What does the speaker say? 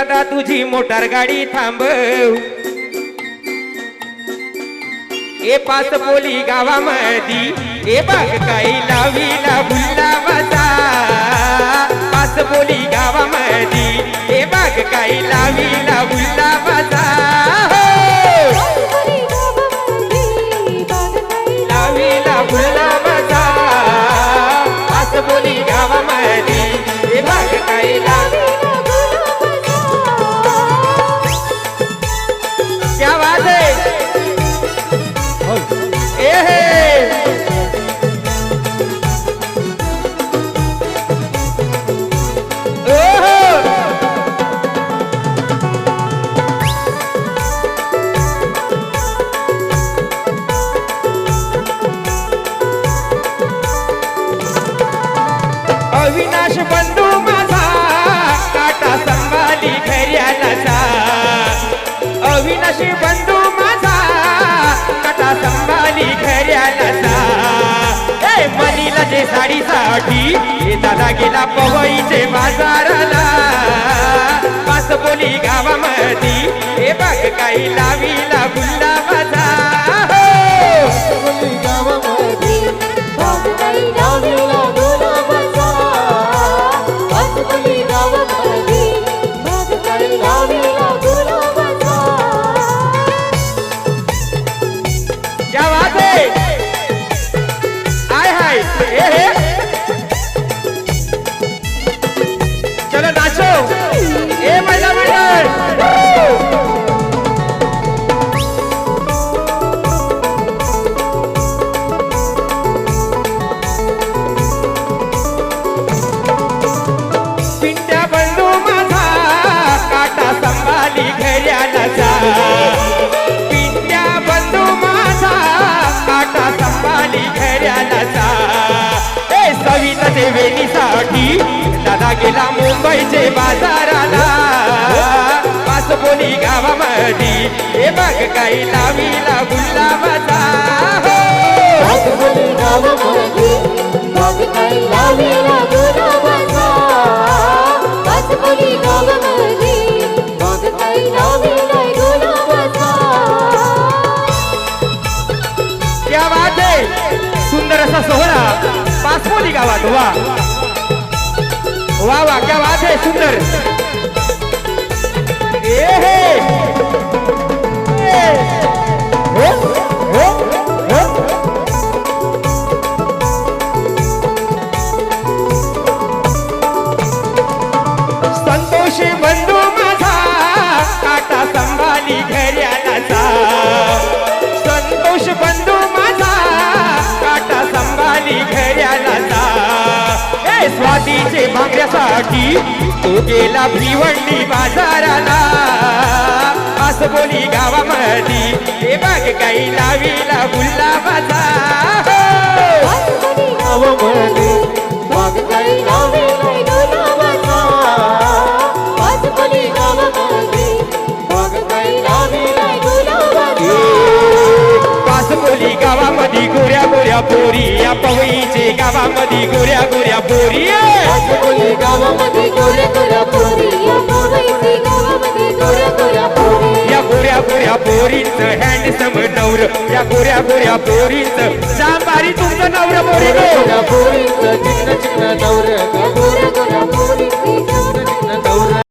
दादा तुझी मोटार गाडी थांबव ए पाच पोली गावामधी ए बाग काही लावीला गुलाबाचा पाच पोली गावामधी ए बाग काही लावीला गुलाबाचा हो! अविनाश बंधू माझा काटा संभाली घर्यालाचा ए मनीला जे साडीसाठी हे दादा गेला पवईचे बाजाराला. पाच बोली गावामध्ये हे बघ काही लावी मुंबईचे बाजाराला. पाच बोली गावामध्ये. हे बघ काही लावीला गुलाबाचा हो. क्या बात आहे सुंदर असा सोहळा पाचपोली गावात. वा. वा वा क्या बात आहे सुंदर ए हे ए. हो, हो, स्वातीचे तो गेला भिवंडी बाजाराला. असं बोली गावामध्ये. हे बाग काही लावीला बुल्ला हो. पोरी या पवईचे गावामध्ये गोऱ्या गोऱ्या पोरी! गावामध्ये गोऱ्या गोऱ्या पोरी या गोऱ्या गोऱ्या पोरींचं हँडसम नवर या गोऱ्या गोऱ्या पोरींचं सांबारी तुमचं नवर पोरी. गोऱ्या पोरींचं